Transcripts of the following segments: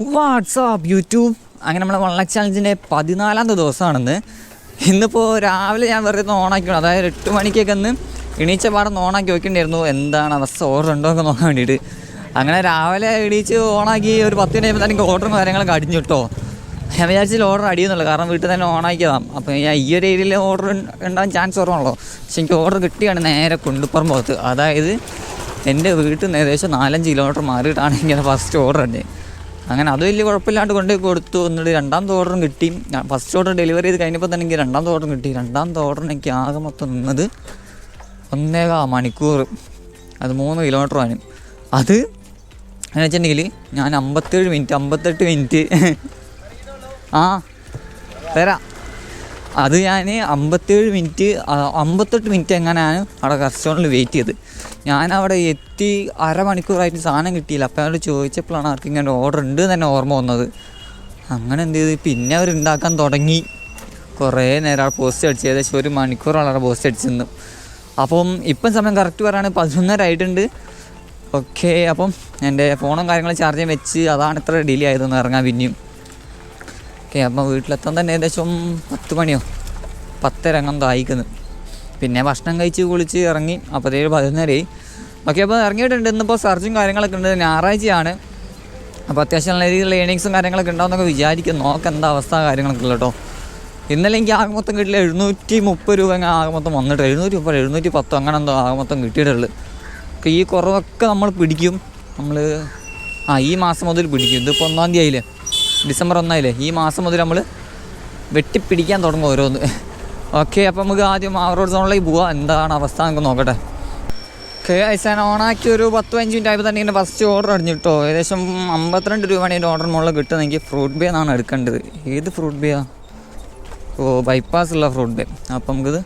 WhatsApp YouTube അങ്ങനെ നമ്മളെ ലാക്ക് ചാലഞ്ചിന്റെ പതിനാലാമത്തെ ദിവസമാണെന്ന്. ഇന്നിപ്പോൾ രാവിലെ ഞാൻ വെറുതെ ഒന്ന് ഓണാക്കി അതായത് എട്ട് മണിക്കൊക്കെ ഒന്ന് എണീച്ച പാടം ഓണാക്കി നോക്കിയിട്ടുണ്ടായിരുന്നു എന്താണ് അവസ്ഥ? ഓർഡർ ഉണ്ടോ എന്ന് നോക്കാൻ വേണ്ടിയിട്ട്. അങ്ങനെ രാവിലെ എണീച്ച് ഓണാക്കി ഒരു പത്ത് മണി ആയപ്പോൾ എനിക്ക് ഓർഡറും കാര്യങ്ങളൊക്കെ അടിഞ്ഞു കേട്ടോ ഞാൻ വിചാരിച്ചില്ല ഓർഡർ അടിയുന്നുള്ളൂ കാരണം വീട്ടിൽ തന്നെ ഓണാക്കിയതാണ് അപ്പോൾ ഞാൻ ഈ ഒരു ഏരിയയിൽ ഓർഡർ ഉണ്ടാകാൻ ചാൻസ് കുറവാണല്ലോ. പക്ഷെ എനിക്ക് ഓർഡർ കിട്ടിയാണ് നേരെ കുണ്ടുപ്പുറം പോകത്ത് അതായത് എന്റെ വീട്ടിൽ നിന്ന് ഏകദേശം നാലഞ്ച് കിലോമീറ്റർ മാറിയിട്ടാണ് ഇങ്ങനെ ഫസ്റ്റ് ഓർഡർ ഉണ്ട് അങ്ങനെ അത് വലിയ കുഴപ്പമില്ലാണ്ട് കൊണ്ട് കൊടുത്തു. എന്നിട്ട് രണ്ടാം ഓർഡറും കിട്ടി. ഫസ്റ്റ് ഓർഡർ ഡെലിവറി ചെയ്ത് കഴിഞ്ഞപ്പോൾ തന്നെ എനിക്ക് രണ്ടാം തോടറും കിട്ടി. രണ്ടാം ഓർഡറിന് എനിക്ക് ആകെ മൊത്തം നിന്നത് ഒന്നേകാ മണിക്കൂർ. അത് മൂന്ന് കിലോമീറ്ററാണ് അത് എന്ന് വെച്ചിട്ടുണ്ടെങ്കിൽ ഞാൻ അമ്പത്തേഴ് മിനിറ്റ് അമ്പത്തെട്ട് മിനിറ്റ് ആ തരാം അത് ഞാൻ അമ്പത്തേഴ് മിനിറ്റ് അമ്പത്തെട്ട് മിനിറ്റ് എങ്ങനെയാണ് അവിടെ റെസ്റ്റോറന്റിൽ വെയിറ്റ് ചെയ്തത്. ഞാൻ അവിടെ എത്തി അരമണിക്കൂറായിട്ട് സാധനം കിട്ടിയില്ല. അപ്പോൾ അവർ ചോദിച്ചപ്പോഴാണ് അവർക്ക് ഇങ്ങനെ ഓർഡർ ഉണ്ട് തന്നെ ഓർമ്മ വന്നത്. അങ്ങനെ എന്ത് ചെയ്ത്? പിന്നെ അവർ ഉണ്ടാക്കാൻ തുടങ്ങി. കുറേ നേരം അവിടെ പോസ്റ്റ് അടിച്ച് ഏകദേശം ഒരു മണിക്കൂറോളം അവിടെ പോസ്റ്റ് അടിച്ചിരുന്നു അപ്പം ഇപ്പം സമയം കറക്റ്റ് പറയുകയാണെങ്കിൽ പതിനൊന്നര ആയിട്ടുണ്ട്. ഓക്കെ അപ്പം എന്റെ ഫോണും കാര്യങ്ങളും ചാർജ് ചെയ്യാൻ വെച്ച് അതാണ് ഇത്ര ഡിലേ ആയതെന്ന് ഇറങ്ങാൻ പിന്നെയും. ഓക്കെ അപ്പം വീട്ടിലെത്താൻ തന്നെ ഏകദേശം പത്ത് മണിയോ? പത്തരങ്ങം തായിക്കുന്നു പിന്നെ ഭക്ഷണം കഴിച്ച് കുളിച്ച് ഇറങ്ങി. അപ്പോഴത്തേക്ക് പതിനൊന്നരയായി. ഓക്കെ അപ്പോൾ ഇറങ്ങിയിട്ടുണ്ട്. ഇന്നിപ്പോൾ സർജും കാര്യങ്ങളൊക്കെ ഉണ്ട്. ഞായറാഴ്ചയാണ്. അപ്പോൾ അത്യാവശ്യം നല്ല രീതിയിലുള്ള ഏണിങ്സും കാര്യങ്ങളൊക്കെ ഉണ്ടാവുമെന്നൊക്കെ വിചാരിക്കും. നോക്ക് എന്താ അവസ്ഥ കാര്യങ്ങളൊക്കെ ഉള്ളൂ കേട്ടോ. ഇന്നലെ എനിക്ക് ആകെ മൊത്തം കിട്ടില്ല എഴുന്നൂറ്റി മുപ്പത് രൂപ അങ്ങനെ ആകെ മൊത്തം വന്നിട്ട്. എഴുന്നൂറ്റി മുപ്പത് എഴുന്നൂറ്റി പത്തോ അങ്ങനെ എന്തോ ആകെ മൊത്തം കിട്ടിയിട്ടുള്ളൂ. ഈ കുറവൊക്കെ നമ്മൾ പിടിക്കും. നമ്മൾ ആ ഈ മാസം മുതൽ പിടിക്കും. ഇതിപ്പോൾ ഒന്നാം തീയതി ആയില്ലേ ഡിസംബർ ഒന്നായില്ലേ? ഈ മാസം മുതൽ നമ്മൾ വെട്ടിപ്പിടിക്കാൻ തുടങ്ങും ഓരോന്ന്. ഓക്കെ അപ്പോൾ നമുക്ക് ആദ്യം ആ റോഡ് സോണിലേക്ക് പോവാം. എന്താണ് അവസ്ഥ നമുക്ക് നോക്കട്ടെ. ഓക്കെ ഐസാൻ ഓണാക്കി ഒരു പത്ത് പതിനഞ്ച് മിനിറ്റ് ആയപ്പോൾ തന്നെ ഇങ്ങനെ ഫസ്റ്റ് ഓർഡർ അടിഞ്ഞു ഏകദേശം അമ്പത്തിരണ്ട് രൂപയാണ് എന്റെ ഓർഡർ മുകളിൽ കിട്ടുന്നതെങ്കിൽ ഫ്രൂട്ട് ബേ എന്നാണ് എടുക്കേണ്ടത്. ഏത് ഫ്രൂട്ട് ബേയാ ഓ ബൈപ്പാസ് ഉള്ള ഫ്രൂട്ട് ബേ അപ്പം നമുക്കിത്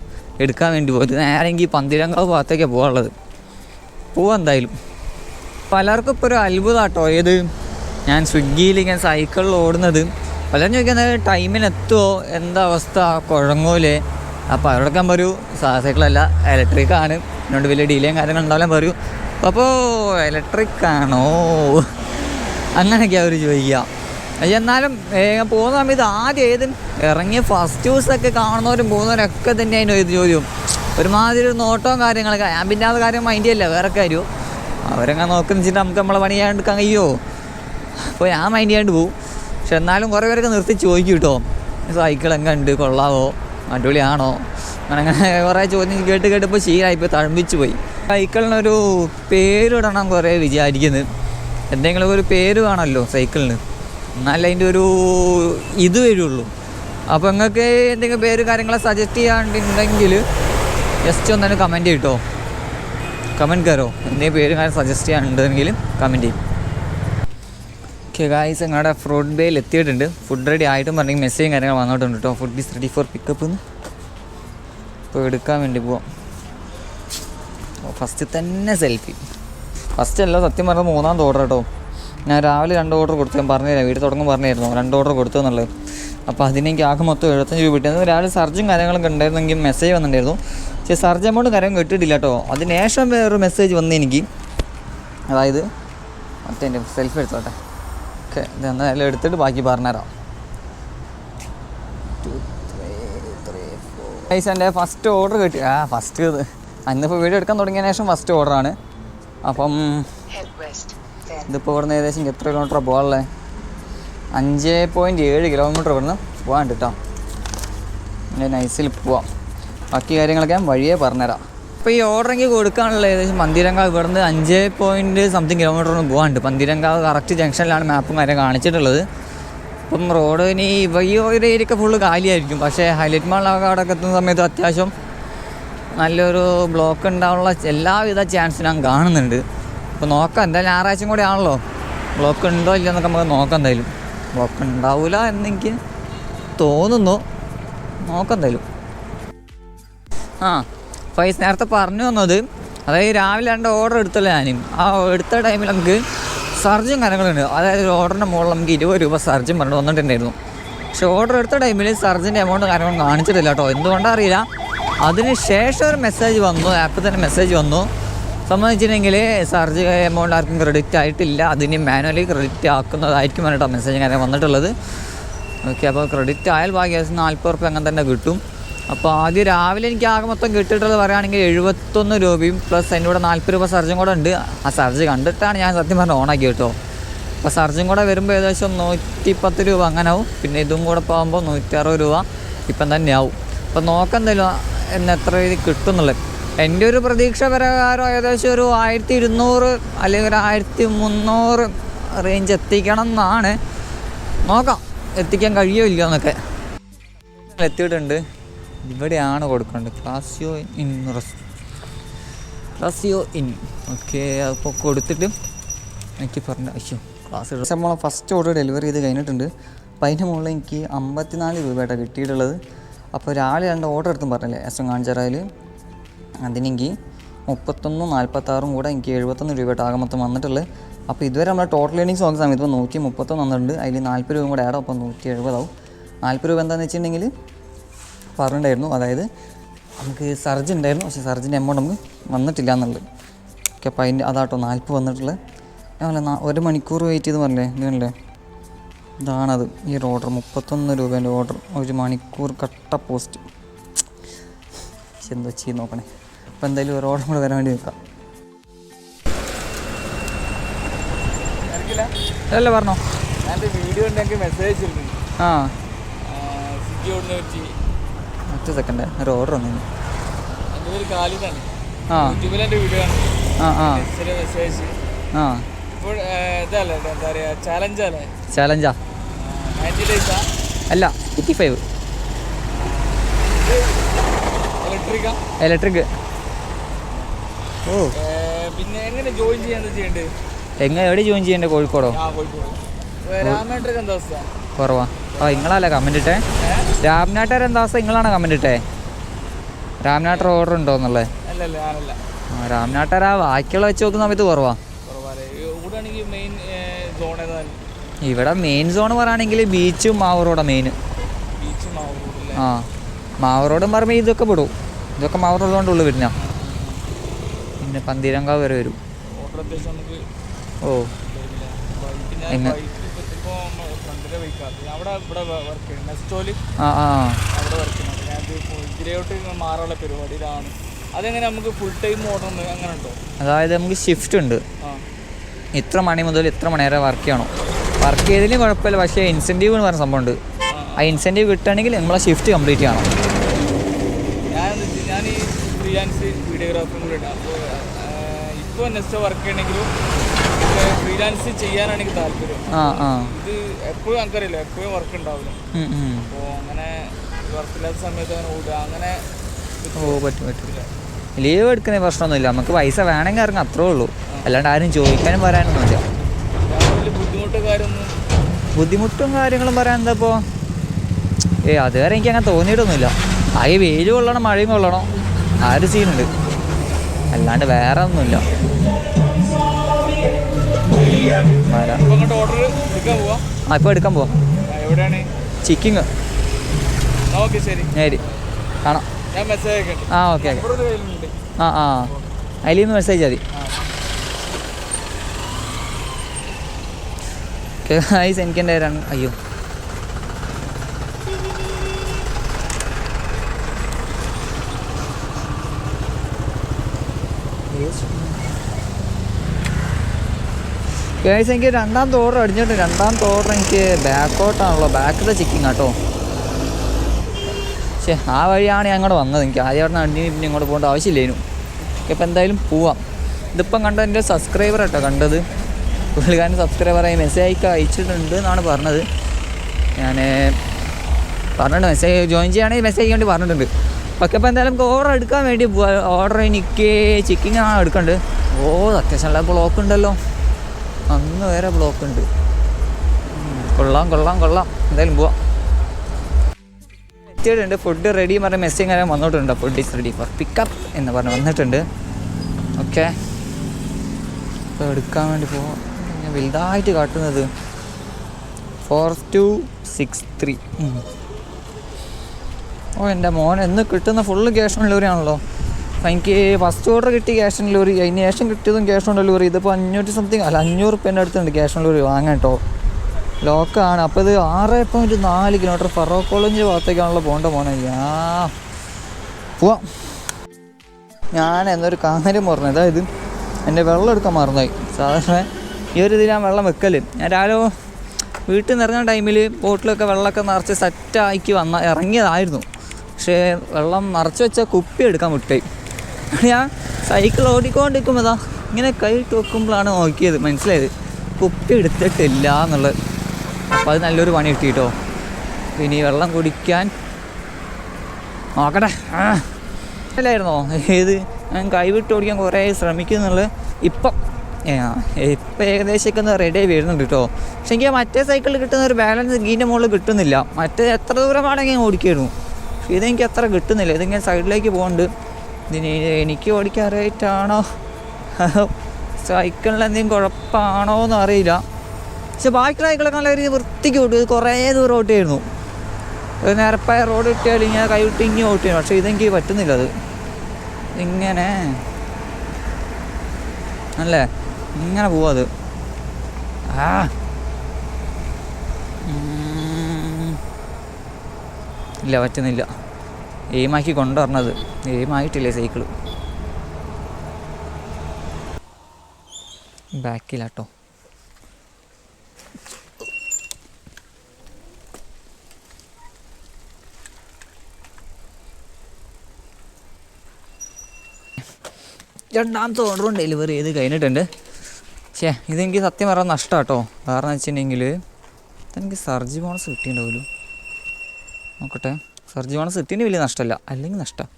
എടുക്കാൻ വേണ്ടി പോയത് നേരെങ്കിൽ പന്തിരങ്കാവ് ഭാഗത്തേക്കാണ് പോകാനുള്ളത് പോവാം എന്തായാലും. പലർക്കും ഇപ്പോൾ ഒരു അത്ഭുതം കേട്ടോ ഏത്? ഞാൻ സ്വിഗ്ഗിയിൽ ഇങ്ങനെ സൈക്കിളിൽ ഓടുന്നത്. പലരും ചോദിക്കുന്നത് ടൈമിന് എത്തുമോ എന്താ അവസ്ഥ? കുഴങ്ങൂലേ? അപ്പോൾ അവരോടൊക്കെ പറയൂ സൈക്കിളല്ല ഇലക്ട്രിക് ആണ്. എന്നോട് വലിയ ഡീലേയും കാര്യങ്ങളും ഉണ്ടാവില്ല പറയൂ. അപ്പോൾ ഇലക്ട്രിക് ആണോ? അങ്ങനെയൊക്കെ അവർ ചോദിക്കുക എന്നാലും പോകുന്ന സമയത്ത് ആദ്യം ഏത് ഇറങ്ങിയ ഫസ്റ്റ് ദിവസമൊക്കെ കാണുന്നവരും പോകുന്നവരൊക്കെ തന്നെ അതിന്റെ ഇത് ചോദ്യം. ഒരുമാതിരി ഒരു നോട്ടവും കാര്യങ്ങളൊക്കെ. ഞാൻ പിന്നെ അത് കാര്യം മൈൻഡ് വേറെ കാര്യമോ അവരങ്ങനെ നോക്കുന്ന വെച്ചിട്ട് നമുക്ക് നമ്മളെ പണി ചെയ്യാണ്ട് കഴിയുമോ അപ്പോൾ ഞാൻ മൈൻഡ് ചെയ്യാണ്ട് പോവും. പക്ഷെ എന്നാലും കുറേ പേരൊക്കെ നിർത്തി ചോദിക്കും കേട്ടോ. സൈക്കിൾ എങ്ങനെ ഉണ്ട് കൊള്ളാവോ? അടിപൊളിയാണോ? അങ്ങനെ അങ്ങനെ കുറേ ചോദ്യം കേട്ട് കേട്ടപ്പോൾ ശീലമായിപ്പോൾ തഴമ്പിച്ച് പോയി. സൈക്കിളിനൊരു പേരിടണം കുറേ വിചാരിക്കുന്നത് എന്തെങ്കിലും ഒരു പേര് വേണമല്ലോ സൈക്കിളിന് എന്നാലേ അതിന്റെ ഒരു ഇത് വരുള്ളൂ. അപ്പോൾ നിങ്ങൾക്ക് എന്തെങ്കിലും പേര് കാര്യങ്ങളെ സജസ്റ്റ് ചെയ്യാണ്ടുണ്ടെങ്കിൽ ജസ്റ്റ് ഒന്നും കമന്റ് ചെയ്യട്ടോ കമന്റ് കയറോ എന്തെങ്കിലും പേര് കാര്യം സജസ്റ്റ് ചെയ്യാനുണ്ടെങ്കിൽ കമന്റ് ചെയ്യും. ഓക്കെ ഗായ്സ് ഞങ്ങളുടെ ഫ്രൂട്ട് ബേയിൽ എത്തിയിട്ടുണ്ട്. ഫുഡ് റെഡി ആയിട്ടും പറഞ്ഞെങ്കിൽ മെസ്സേജും കാര്യങ്ങൾ വന്നിട്ടുണ്ട് കേട്ടോ food is ready for pickup എന്ന് ഇപ്പോൾ എടുക്കാൻ വേണ്ടി പോവാം. ഫസ്റ്റ് തന്നെ സെൽഫി ഫസ്റ്റ് അല്ല സത്യം പറഞ്ഞാൽ മൂന്നാമത്തെ ഓർഡർ കേട്ടോ ഞാൻ രാവിലെ രണ്ട് ഓർഡർ കൊടുത്തു. ഞാൻ പറഞ്ഞുതരാം വീട്ടിൽ തുടങ്ങും പറഞ്ഞായിരുന്നു രണ്ട് ഓർഡർ കൊടുത്തു എന്നുള്ളത്. അപ്പോൾ അതിനെനിക്ക് ആകെ മൊത്തം എഴുപത്തഞ്ച് രൂപ കിട്ടിയത് രാവിലെ സർജും കാര്യങ്ങളൊക്കെ ഉണ്ടായിരുന്നെങ്കിൽ മെസ്സേജ് വന്നിട്ടുണ്ടായിരുന്നു. പക്ഷേ സർജ് എമൗണ്ട് കാര്യം കിട്ടിയിട്ടില്ല കേട്ടോ അതിനുശേഷം വേറൊരു മെസ്സേജ് വന്നു എനിക്ക്. അതായത് മറ്റേ എന്റെ സെൽഫി എടുത്തോട്ടെ. ഓക്കെ ഇത് എന്തായാലും എടുത്തിട്ട് ബാക്കി പറഞ്ഞുതരാം ഗൈസ് എന്റെ ഫസ്റ്റ് ഓർഡർ കിട്ടി. ആ ഫസ്റ്റ് ഇത്. അന്നിപ്പോൾ വീഡിയോ എടുക്കാൻ തുടങ്ങിയ ശേഷം ഫസ്റ്റ് ഓർഡറാണ് അപ്പം ഇതിപ്പോൾ ഇവിടുന്ന് ഏകദേശം എത്ര കിലോമീറ്റർ പോകാനുള്ളത് അഞ്ച് പോയിന്റ് ഏഴ് കിലോമീറ്റർ ഇവിടുന്ന് പോകാണ്ട് കേട്ടോ എന്റെ നൈസിൽ പോവാം. ബാക്കി കാര്യങ്ങളൊക്കെ ഞാൻ വഴിയേ പറഞ്ഞുതരാം അപ്പോൾ ഈ ഓർഡറെങ്കിൽ കൊടുക്കാനുള്ള ഏകദേശം പന്തിരങ്കാവ് ഇവിടുന്ന് അഞ്ച് പോയിന്റ് സംതിങ് കിലോമീറ്റർ ഒന്ന് പോകാനുണ്ട് പന്തിരങ്കാവ് കറക്റ്റ് ജംഗ്ഷനിലാണ് മാപ്പും കാര്യം കാണിച്ചിട്ടുള്ളത്. അപ്പം റോഡ് ഇനി ഈ ഒരു ഏരിയയൊക്കെ ഫുള്ള് കാലിയായിരിക്കും. പക്ഷേ ഹൈലൈറ്റ് മാളിലൊക്കെ അവിടെ എത്തുന്ന സമയത്ത് അത്യാവശ്യം നല്ലൊരു ബ്ലോക്ക് ഉണ്ടാവാനുള്ള എല്ലാവിധ ചാൻസും ഞാൻ കാണുന്നുണ്ട്. അപ്പോൾ നോക്കാം. എന്തായാലും ഞായറാഴ്ചയും കൂടെ ആണല്ലോ. ബ്ലോക്ക് ഉണ്ടോ ഇല്ല എന്നൊക്കെ നമുക്ക് നോക്കാം എന്തായാലും. ബ്ലോക്ക് ഉണ്ടാവില്ല എന്നെനിക്ക് തോന്നുന്നു. നോക്കാം എന്തായാലും. ആ. ഫൈസ് നേരത്തെ പറഞ്ഞു വന്നത് അതായത് രാവിലെ രണ്ട് ഓർഡർ എടുത്തല്ലോ ഞാനും. ആ എടുത്ത ടൈമിൽ നമുക്ക് സർജും കാര്യങ്ങളുണ്ട്. അതായത് ഒരു ഓർഡറിന്റെ മുകളിൽ നമുക്ക് ഇരുപത് രൂപ സർജും പറഞ്ഞു വന്നിട്ടുണ്ടായിരുന്നു. പക്ഷെ ഓർഡർ എടുത്ത ടൈമിൽ സർജിന്റെ എമൗണ്ട് കാര്യങ്ങളും കാണിച്ചിട്ടില്ല കേട്ടോ. എന്തുകൊണ്ടാണ് അറിയില്ല. അതിന് ശേഷം ഒരു മെസ്സേജ് വന്നു ആപ്പിൽ തന്നെ മെസ്സേജ് വന്നു. സംബന്ധിച്ചിട്ടുണ്ടെങ്കിൽ സർജ് എമൗണ്ട് ആർക്കും ക്രെഡിറ്റ് ആയിട്ടില്ല. അതിന് മാനുവലി ക്രെഡിറ്റ് ആക്കുന്നതായിരിക്കും കേട്ടോ മെസ്സേജ് കാര്യം വന്നിട്ടുള്ളത്. ഓക്കെ അപ്പോൾ ക്രെഡിറ്റ് ആയാൽ ബാക്കി നാൽപ്പത് റുപ്യ അങ്ങനെ തന്നെ കിട്ടും. അപ്പോൾ ആദ്യം രാവിലെ എനിക്ക് ആകെ മൊത്തം കിട്ടിയിട്ടുള്ളത് പറയുകയാണെങ്കിൽ എഴുപത്തൊന്ന് രൂപയും പ്ലസ് അതിന്റെ കൂടെ നാൽപ്പത് രൂപ സർജും കൂടെ ഉണ്ട്. ആ സർജ് കണ്ടിട്ടാണ് ഞാൻ സത്യം പറഞ്ഞ് ഓണാക്കി കേട്ടോ. അപ്പോൾ സർജും കൂടെ വരുമ്പോൾ ഏകദേശം നൂറ്റി പത്ത് രൂപ അങ്ങനെ ആവും. പിന്നെ ഇതും കൂടെ പോകുമ്പോൾ നൂറ്റി അറുപത് രൂപ ഇപ്പം തന്നെ ആവും. അപ്പോൾ നോക്കാം എന്തായാലും എന്ന് എത്ര രീതി കിട്ടുന്നുള്ളത് എന്റെ ഒരു പ്രതീക്ഷ പ്രകാരം ഏകദേശം ഒരു ആയിരത്തി ഇരുന്നൂറ് അല്ലെങ്കിൽ ഒരു ആയിരത്തി മുന്നൂറ് റേഞ്ച് എത്തിക്കണം എന്നാണ്. നോക്കാം എത്തിക്കാൻ കഴിയോ ഇല്ലയോ എന്നൊക്കെ. എത്തിയിട്ടുണ്ട്. ഇവിടെയാണ് കൊടുക്കേണ്ടത്. ക്ലാസിയോ ഇൻ ക്ലാസിയോ ഇൻ ഓക്കെ അപ്പോൾ കൊടുത്തിട്ട് എനിക്ക് പറഞ്ഞ അയ്യോ ക്ലാസ് നമ്മൾ ഫസ്റ്റ് ഓർഡർ ഡെലിവറി ചെയ്ത് കഴിഞ്ഞിട്ടുണ്ട്. അപ്പോൾ അതിന്റെ മുകളിൽ എനിക്ക് അമ്പത്തിനാല് രൂപയായിട്ടാണ് കിട്ടിയിട്ടുള്ളത്. അപ്പോൾ രാവിലെ രണ്ട് ഓർഡർ എടുത്തും പറഞ്ഞില്ലേ? എസ് എം കാഞ്ചറായിൽ അതിനെങ്കിൽ മുപ്പത്തൊന്നും നാൽപ്പത്താറും കൂടെ എനിക്ക് എഴുപത്തൊന്ന് രൂപയായിട്ട് ആകെ മൊത്തം വന്നിട്ടുള്ളത്. അപ്പോൾ ഇതുവരെ നമ്മൾ ടോട്ടൽ ഏണിങ്സ് നോക്കുന്ന സമയത്ത് ഇപ്പോൾ നൂറ്റി മുപ്പത്തൊന്ന് വന്നിട്ടുണ്ട്. അതിൽ നാൽപ്പത് രൂപ കൂടെ ആഡ് അപ്പോൾ നൂറ്റി എഴുപതാവും നാൽപ്പത് രൂപ എന്താണെന്ന് വെച്ചിട്ടുണ്ടെങ്കിൽ പറഞ്ഞിട്ടുണ്ടായിരുന്നു. അതായത് നമുക്ക് സർജ് ഉണ്ടായിരുന്നു. പക്ഷേ സർജിന്റെ എമൗണ്ട് നമുക്ക് വന്നിട്ടില്ല എന്നുള്ളത്. ഓക്കെ അപ്പോൾ അതിന്റെ അതാട്ടോ നാൽപ്പ് വന്നിട്ടുള്ളത്. ഞാൻ നാ ഒരു മണിക്കൂർ വെയിറ്റ് ചെയ്ത് പറഞ്ഞില്ലേ ഇതല്ലേ ഇതാണത്. ഈ ഒരു ഓർഡർ മുപ്പത്തൊന്ന് രൂപേന്റെ ഓർഡർ ഒരു മണിക്കൂർ കട്ട പോസ്റ്റ് പക്ഷെ എന്തോ ചെയ്ത് നോക്കണേ. അപ്പോൾ എന്തായാലും ഒരു ഓർഡർ കൂടെ വരാൻ വേണ്ടി നിൽക്കാം. അല്ല പറഞ്ഞോ. ഞാൻ വീഡിയോ ഉണ്ടെങ്കിൽ മെസ്സേജ് ആ. സ്വിഗ്ഗി ഒറ്റ സെക്കൻഡ് ഒരു ഓർഡർ വന്നു ആ. യൂട്യൂബിൽ വീഡിയോ ആണ്. ആ ആ. മെസ്സേജ് ആ. ചാലഞ്ച് അല്ലേ? ഫൈവ് ഇലക്ട്രിക് ഓ. പിന്നെ എങ്ങനെ ജോയിൻ ചെയ്യാൻ ചെയ്യേണ്ടത് എങ്ങനെ എവിടെ ജോയിൻ ചെയ്യേണ്ടത് കോഴിക്കോടോ? കുറവാ. ആ നിങ്ങളല്ലേ കമന്റ് ഇട്ടേ? രാംനാട്ടർ എന്താ അവസ്ഥ? നിങ്ങളാണ് കമന്റ് ഇട്ടേ? രാംനാട്ടർ ഓർഡർ ഉണ്ടോ എന്നുള്ളത് രാംനാട്ടർ ആ ബാക്കിയുള്ള വെച്ച് നോക്കുന്ന സമയത്ത് കുറവാ. ഇവിടെ മെയിൻ സോൺ പറയുകയാണെങ്കിൽ ബീച്ചും മാവൂറോടെ മെയിൻ ആ ആ മാവൂറോടും പറയുമ്പോൾ ഇതൊക്കെ പെടും. ഇതൊക്കെ മാവൂറോടുകൊണ്ട് ഉള്ളു വരുന്ന പിന്നെ പന്തീരങ്കാവ് വരെ വരും. ഓ. തരില്ല. ബൈക്ക് ഞാൻ എങ്ങ- ബൈക്ക് ഇപ്പോൾ ബൈക്കാണ് അവിടെ ഇവിടെ വർക്ക് ചെയ്യുന്നത് നെസ്റ്റോൽ ആ ആ. അവിടെ വർക്ക് ചെയ്യുന്നത് ഞാൻ ഇതിലോട്ട് മാറാനുള്ള പരിപാടിയിലാണ്. അതെങ്ങനെ നമുക്ക് ഫുൾ ടൈം ഓർഡർ അങ്ങനെ ഉണ്ടോ? അതായത് നമുക്ക് ഷിഫ്റ്റ് ഉണ്ട്. ഇത്ര മണി മുതൽ ഇത്ര മണി വരെ വർക്ക് ചെയ്യണം. വർക്ക് ചെയ്തതിലും കുഴപ്പമില്ല. പക്ഷേ ഇൻസെന്റീവ് എന്ന് പറഞ്ഞ സംഭവമുണ്ട്. ആ ഇൻസെന്റീവ് കിട്ടുകയാണെങ്കിൽ നമ്മളെ ഷിഫ്റ്റ് കംപ്ലീറ്റ് ചെയ്യണം. ഞാൻ ഞാൻ ഈ ഫ്രീലാൻസ് വീഡിയോഗ്രാഫറും കൂടെ ഉണ്ട് അപ്പോൾ ഇപ്പോൾ നെക്സ്റ്റ് വർക്ക് ചെയ്യണമെങ്കിലും ഫ്രീലാൻസ് ചെയ്യാനാണ് എനിക്ക് താല്പര്യം. ഇത് എപ്പോഴും എനിക്കറിയില്ല എപ്പോഴും വർക്ക് ഉണ്ടാവില്ല? അപ്പോ. അപ്പോൾ അങ്ങനെ വർക്കില്ലാത്ത സമയത്ത് അങ്ങനെ ഓടുക അങ്ങനെ ഓ പറ്റും പറ്റില്ല ലീവ് എടുക്കുന്ന പ്രശ്നമൊന്നുമില്ല. നമുക്ക് പൈസ വേണമെങ്കിൽ ഇറങ്ങാം അത്രേ ഉള്ളൂ. അല്ലാണ്ട് ആരും ചോദിക്കാനും പറയാനൊന്നുമില്ല. ബുദ്ധിമുട്ട് കാര്യങ്ങളും പറയാൻ എന്താ ഇപ്പോൾ ഏ അതുവരെ എനിക്ക് അങ്ങനെ തോന്നിയിട്ടൊന്നുമില്ല. ആകെ വെയിൽ കൊള്ളണം മഴയും കൊള്ളണം. ആ ഒരു സീനുണ്ട് അല്ലാണ്ട് വേറെ ഒന്നുമില്ല. പോവാം? ആ ഇപ്പോൾ എടുക്കാൻ പോവാം. ചിക്കിങ്. ശരി. കാണാം. ആ ഓക്കെ ആ ആ. അതിൽ നിന്ന് മെസ്സേജ് മതി ഓക്കെ ഗൈസ് എനിക്ക് എന്റെ അയ്യോ. ഗൈസ് എനിക്ക് രണ്ടാം തോറ അടിഞ്ഞിട്ട് രണ്ടാം തോറ എനിക്ക് ബാക്കോട്ടാണല്ലോ ബാക്കിലെ ചിക്കിങ് കേട്ടോ പക്ഷേ ആ വഴിയാണ് ഞാൻ അങ്ങോട്ട് വന്നത്. എനിക്ക് ആദ്യം അവിടെ അടിഞ്ഞ് പിന്നെ ഇങ്ങോട്ട് പോകേണ്ട ആവശ്യമില്ലേനു. ഇപ്പം എന്തായാലും പോവാം. ഇതിപ്പം കണ്ട എന്റെ സബ്സ്ക്രൈബർ കേട്ടോ കണ്ടത്. പുള്ളിക്കാരൻ സബ്സ്ക്രൈബറായി മെസ്സേജ് അയക്കാൻ അയച്ചിട്ടുണ്ട് എന്നാണ് പറഞ്ഞത്. ഞാൻ പറഞ്ഞിട്ടുണ്ട് മെസ്സേജ് ജോയിൻ ചെയ്യുകയാണെങ്കിൽ മെസ്സേജ് ചെയ്യാൻ വേണ്ടി പറഞ്ഞിട്ടുണ്ട്. പക്ഷേ അപ്പോൾ എന്തായാലും ഓർഡർ എടുക്കാൻ വേണ്ടി ഓർഡർ എനിക്ക് ചിക്കിങ്ങാണ് എടുക്കേണ്ടത് ഓ അത്യാവശ്യം ബ്ലോക്ക് ഉണ്ടല്ലോ. അന്ന് വേറെ ബ്ലോക്ക് ഉണ്ട്. കൊള്ളാം കൊള്ളാം കൊള്ളാം. എന്തായാലും പോവാം. എത്തിയിട്ടുണ്ട്. ഫുഡ് റെഡി എന്ന് പറഞ്ഞ മെസ്സേജ് അങ്ങനെ വന്നിട്ടുണ്ട്. Food is ready for pickup എന്ന് പറഞ്ഞ് വന്നിട്ടുണ്ട്. ഓക്കെ ഇപ്പോൾ എടുക്കാൻ വേണ്ടി പോവാം. ഞാൻ വലുതായിട്ട് കാട്ടുന്നത് ഫോർ ടു സിക്സ് ത്രീ ഓ എന്റെ മോൻ എന്ന് കിട്ടുന്ന ഫുള്ള് ക്യാഷ് ഉള്ളവരാണല്ലോ എനിക്ക് ഫസ്റ്റ് ഓർഡർ കിട്ടി ക്യാഷ് ഓൺ ഡെലിവറി അതിന് ശേഷം കിട്ടിയതും ക്യാഷ് ഓൺ ഡെലിവറി ഇതിപ്പോൾ അഞ്ഞൂറ്റി സംതിങ് അല്ല അഞ്ഞൂറ് റുപ്യേന്റെ അടുത്തുണ്ട് ക്യാഷ് ഓൺ ഡെലിവറി വാങ്ങാൻ കേട്ടോ. ലോക്കാണ് അപ്പോൾ ഇത് ആറ് പോയിന്റ് നാല് കിലോമീറ്റർ ഫറോ കോളേജ് ഭാഗത്തേക്കാണല്ലോ പോകേണ്ട മോനെ. യാ. പോവാം. ഞാൻ എന്നൊരു കാര്യം പറഞ്ഞു. അതായത് എന്റെ വെള്ളം എടുക്കാൻ മറന്നുപോയി. സാധാരണ ഈ ഒരു ഇതിൽ ഞാൻ വെള്ളം വെക്കൽ ഞാൻ രാവിലെ വീട്ടിൽ നിന്ന് ഇറങ്ങുന്ന ടൈമിൽ ബോട്ടിലൊക്കെ വെള്ളമൊക്കെ നിറച്ച് സെറ്റാക്കി വന്ന ഇറങ്ങിയതായിരുന്നു. പക്ഷേ വെള്ളം നിറച്ച് വെച്ചാൽ കുപ്പി എടുക്കാൻ വിട്ടേ. ഞാൻ സൈക്കിൾ ഓടിക്കൊണ്ടിരിക്കുമ്പോൾ ഇങ്ങനെ കൈ വെക്കുമ്പോഴാണ് നോക്കിയത് മനസ്സിലായത്? കുപ്പി എടുത്തിട്ടില്ല എന്നുള്ളത്. അപ്പോൾ അത് നല്ലൊരു പണി കിട്ടിയിട്ടോ ഇനി വെള്ളം കുടിക്കാൻ നോക്കട്ടെ. അല്ലായിരുന്നോ ഏത്? ഞാൻ കൈവിട്ട് ഓടിക്കാൻ കുറേ ശ്രമിക്കുന്നുള്ളത് ഇപ്പം ഇപ്പം ഏകദേശമൊക്കെ ഒന്ന് റെഡി ആയി വരുന്നുണ്ട് കേട്ടോ. പക്ഷെ എനിക്ക് മറ്റേ സൈക്കിളിൽ കിട്ടുന്ന ഒരു ബാലൻസ് ഗീന്റെ മുകളിൽ കിട്ടുന്നില്ല. മറ്റേ എത്ര ദൂരമാണെങ്കിൽ ഓടിക്കായിരുന്നു പക്ഷേ ഇതെനിക്ക് അത്ര കിട്ടുന്നില്ല. ഇതിങ്ങനെ സൈഡിലേക്ക് പോകുന്നുണ്ട് ഇതിന് എനിക്ക് ഓടിക്കാൻ അറിയായിട്ടാണോ സൈക്കിളിൽ എന്തെങ്കിലും കുഴപ്പമാണോ എന്ന് അറിയില്ല. പക്ഷെ ബാക്കി സൈക്കിളൊക്കെ നല്ല രീതിയിൽ വൃത്തിക്ക് ഓട്ടും കുറേ ദൂരം ഓട്ടിയായിരുന്നു. ഒരു നേരപ്പായ റോഡ് ഇട്ടാൽ ഇങ്ങനെ കൈവിട്ട് ഇങ്ങനെ ഓട്ടിയാണ് പക്ഷേ ഇതെനിക്ക് പറ്റുന്നില്ല അത്. ഇങ്ങനെ. അല്ലേ? ഇങ്ങനെ പോവാ അത്. ആ. ഇല്ല പറ്റുന്നില്ല. എയിമാക്കി കൊണ്ടുവരണത്. എയിമായിട്ടില്ലേ സൈക്കിൾ? ബാക്കിലാട്ടോ. രണ്ടാമത്തെ ഓർഡറും ഡെലിവറി ചെയ്ത് കഴിഞ്ഞിട്ടുണ്ട്. പക്ഷേ ഇതെനിക്ക് സത്യം പറയാൻ നഷ്ടം കേട്ടോ കാരണം വെച്ചിട്ടുണ്ടെങ്കിൽ എനിക്ക് സർജി ബോണസ് കിട്ടിയിട്ടുണ്ടാവുമല്ലോ. നോക്കട്ടെ. സർജി ബോണസ് കിട്ടിയതിന് വലിയ നഷ്ടമല്ല. അല്ലെങ്കിൽ നഷ്ടം.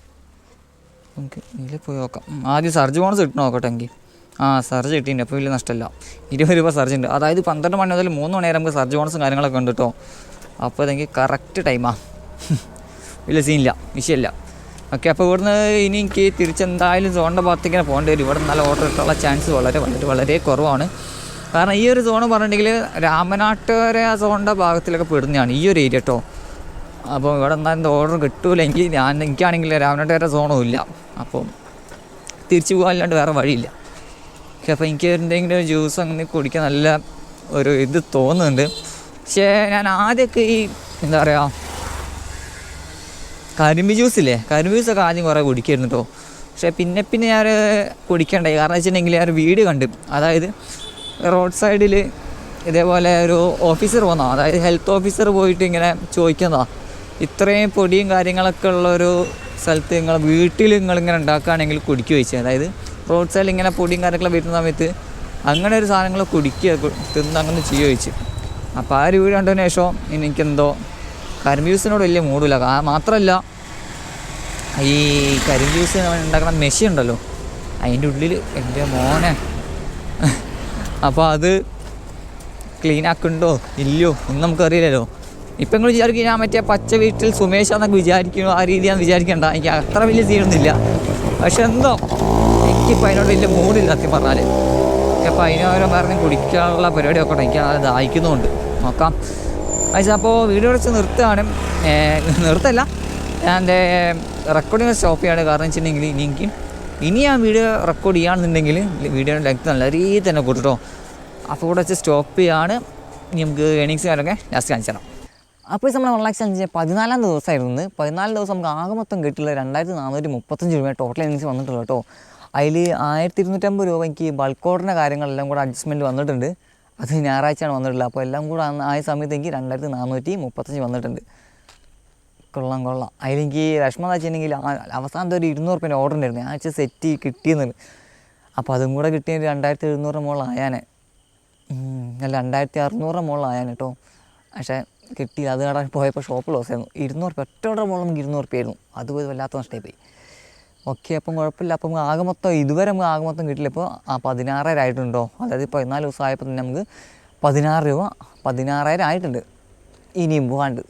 നമുക്ക് ഇതിൽ പോയി നോക്കാം. ആദ്യം സർജ് ബോണസ് കിട്ടണം നോക്കട്ടെ എങ്കിൽ. ആ സർജ് കിട്ടിയിട്ടുണ്ട്. അപ്പോൾ വലിയ നഷ്ടമല്ല. ഇരുപത് രൂപ സർജ് ഉണ്ട്. അതായത് പന്ത്രണ്ട് മണി മുതൽ മൂന്ന് മണി വരെ നമുക്ക് സർജ് ബോണസും കാര്യങ്ങളൊക്കെ ഉണ്ട് കേട്ടോ. അപ്പോൾ ഇതെങ്കിൽ കറക്റ്റ് ടൈമാണ് വലിയ സീനില്ല വിഷയമില്ല. ഓക്കെ അപ്പോൾ ഇവിടുന്ന് ഇനി എനിക്ക് തിരിച്ചെന്തായാലും സോണിന്റെ ഭാഗത്തേക്ക് പോകേണ്ടി വരും. ഇവിടെ നല്ല ഓർഡർ ഇട്ടുള്ള ചാൻസ് വളരെ വളരെ വളരെ കുറവാണ്. കാരണം ഈ ഒരു സോൺ പറഞ്ഞിട്ടുണ്ടെങ്കിൽ രാമനാട്ടുകര ആ സോണിന്റെ ഭാഗത്തിലൊക്കെ പെടുന്നതാണ് ഈ ഒരു ഏരിയ കേട്ടോ അപ്പോൾ ഇവിടെ എന്തായാലും ഓർഡർ കിട്ടൂല. എനിക്ക് ഞാൻ എനിക്കാണെങ്കിൽ രാമനാട്ടുകര സോണും ഇല്ല. അപ്പോൾ തിരിച്ചു പോകാനില്ലാണ്ട് വേറെ വഴിയില്ല. പക്ഷേ അപ്പോൾ എനിക്ക് എന്തെങ്കിലും ജ്യൂസ് അങ്ങനെ കുടിക്കാൻ നല്ല ഒരു ഇത് തോന്നുന്നുണ്ട്. പക്ഷേ ഞാൻ ആദ്യമൊക്കെ ഈ എന്താ പറയുക കരിമ്പ് ജ്യൂസില്ലേ കരിമ്പ് ജ്യൂസൊക്കെ ആദ്യം കുറേ കുടിക്കായിരുന്നു കേട്ടോ പക്ഷേ പിന്നെ പിന്നെ ഞാൻ കുടിക്കണ്ടായി. കാരണം വെച്ചിട്ടുണ്ടെങ്കിൽ ഞാൻ വീട് കണ്ട്. അതായത് റോഡ് സൈഡിൽ ഇതേപോലെ ഒരു ഓഫീസർ വന്നോ അതായത് ഹെൽത്ത് ഓഫീസർ പോയിട്ട് ഇങ്ങനെ ചോദിക്കുന്നതാ. ഇത്രയും പൊടിയും കാര്യങ്ങളൊക്കെ ഉള്ള ഒരു സ്ഥലത്ത് നിങ്ങൾ വീട്ടിൽ നിങ്ങളിങ്ങനെ ഉണ്ടാക്കുകയാണെങ്കിൽ കുടിക്കുക വെച്ചാൽ അതായത് റോഡ് സൈഡിൽ ഇങ്ങനെ പൊടിയും കാര്യങ്ങളൊക്കെ വരുന്ന സമയത്ത് അങ്ങനെ ഒരു സാധനങ്ങൾ കുടിക്കുക തിന്ന് അങ്ങനെ ചെയ്യുക വെച്ച് അപ്പോൾ ആ ഒരു വീട് കണ്ടതിന് ശേഷം എനിക്കെന്തോ കരിമ്പ് ജ്യൂസിനോട് വലിയ മൂടില്ല. മാത്രമല്ല ഈ കരിമ്പ് ജ്യൂസ് ഉണ്ടാക്കുന്ന മെഷീൻ ഉണ്ടല്ലോ അതിന്റെ ഉള്ളിൽ എന്റെ മോനെ. അപ്പോൾ അത് ക്ലീൻ ആക്കുന്നുണ്ടോ? ഇല്ലയോ? ഒന്നും നമുക്കറിയില്ലല്ലോ. ഇപ്പം നിങ്ങൾ വിചാരിക്കും ഞാൻ മറ്റേ പച്ച വീട്ടിൽ സുമേഷാന്നൊക്കെ വിചാരിക്കുന്നു. ആ രീതി ഞാൻ വിചാരിക്കണ്ട. എനിക്ക് അത്ര വലിയ സീനൊന്നുമില്ല. പക്ഷെ എന്തോ എനിക്കിപ്പോൾ അതിനോട് വലിയ മൂടില്ല സത്യം പറഞ്ഞാൽ അപ്പോൾ അതിനോരോ പറഞ്ഞ് കുടിക്കാനുള്ള പരിപാടിയൊക്കെ എനിക്ക് അത് ദാഹിക്കുന്നുമുണ്ട്. നോക്കാം. അയച്ചാൽ അപ്പോൾ വീഡിയോ വെച്ച് നിർത്തുകയാണ്. നിർത്തല്ല. ഞാൻ എന്റെ റെക്കോർഡിങ് സ്റ്റോപ്പ് ചെയ്യാണ്. കാരണം വെച്ചിട്ടുണ്ടെങ്കിൽ എനിക്ക് ഇനി ഞാൻ വീഡിയോ റെക്കോർഡ് ചെയ്യുകയാണെന്നുണ്ടെങ്കിൽ വീഡിയോയുടെ ലെങ്ത് നല്ല രീതിയിൽ തന്നെ കൂട്ടിട്ടോ അപ്പോൾ ഇവിടെ വെച്ച് സ്റ്റോപ്പ് ചെയ്യാണ്. നമുക്ക് ഏണിങ്സ് കാര്യമൊക്കെ ലാസ്റ്റ് കാണിച്ചു തരാം അപ്പോൾ നമ്മൾ വൺ ലാക്സ് അഞ്ച് പതിനാലാം ദിവസമായിരുന്നു. പതിനാല് ദിവസം നമുക്ക് ആകെ മൊത്തം കിട്ടില്ല രണ്ടായിരത്തി നാനൂറ്റി മുപ്പത്തഞ്ച് രൂപ ടോട്ടൽ എനിക്ക് വന്നിട്ടുള്ളൂ കേട്ടോ. അതിൽ ആയിരത്തി ഇരുന്നൂറ്റമ്പത് രൂപ എനിക്ക് ബൾക്ക് ഓർഡറിന്റെ കാര്യങ്ങളെല്ലാം കൂടെ അഡ്ജസ്റ്റ്മെന്റ് വന്നിട്ടുണ്ട്. അത് ഞായറാഴ്ചയാണ് വന്നിട്ടുള്ളത്. അപ്പോൾ എല്ലാം കൂടെ ആയ സമയത്ത് എനിക്ക് രണ്ടായിരത്തി നാനൂറ്റി മുപ്പത്തഞ്ച് വന്നിട്ടുണ്ട്. കൊള്ളാം കൊള്ളാം. അതിലെനിക്ക് വിഷമം വെച്ചിട്ടുണ്ടെങ്കിൽ അവസാനത്തെ ഒരു ഇരുന്നൂറ് റുപ്യേന്റെ ഓർഡർ ഉണ്ടായിരുന്നു. ഞാൻ വെച്ചാൽ സെറ്റ് കിട്ടിയെന്ന് അപ്പോൾ അതും കൂടെ കിട്ടിയ ഒരു രണ്ടായിരത്തി എഴുന്നൂറ് മുകളിൽ ആയാനെ അല്ല രണ്ടായിരത്തി അറുന്നൂറ് മുകളിൽ ആയാനെ കേട്ടോ. പക്ഷേ കിട്ടി അത് കടാൻ പോയപ്പോൾ ഷോപ്പ് ക്ലോസ് ആയിരുന്നു. ഇരുന്നൂറ് റുപ്യ ഒറ്റ ഓർഡർ മുകളിൽ നമുക്ക് ഇരുന്നൂറ് റുപ്യ ആയിരുന്നു. അത് പോയി വല്ലാത്ത നഷ്ടമായി പോയി ഓക്കെ അപ്പം കുഴപ്പമില്ല അപ്പം ആകെ മൊത്തം ഇതുവരെ നമുക്ക് ആകെ മൊത്തം കിട്ടില്ല. ഇപ്പോൾ ആ പതിനാറായിരം ആയിട്ടുണ്ടോ? അതായത് പതിനാല് ദിവസം ആയപ്പോൾ തന്നെ നമുക്ക് പതിനാറ് രൂപ പതിനാറായിരം ആയിട്ടുണ്ട്. ഇനിയും പോകാണ്ട്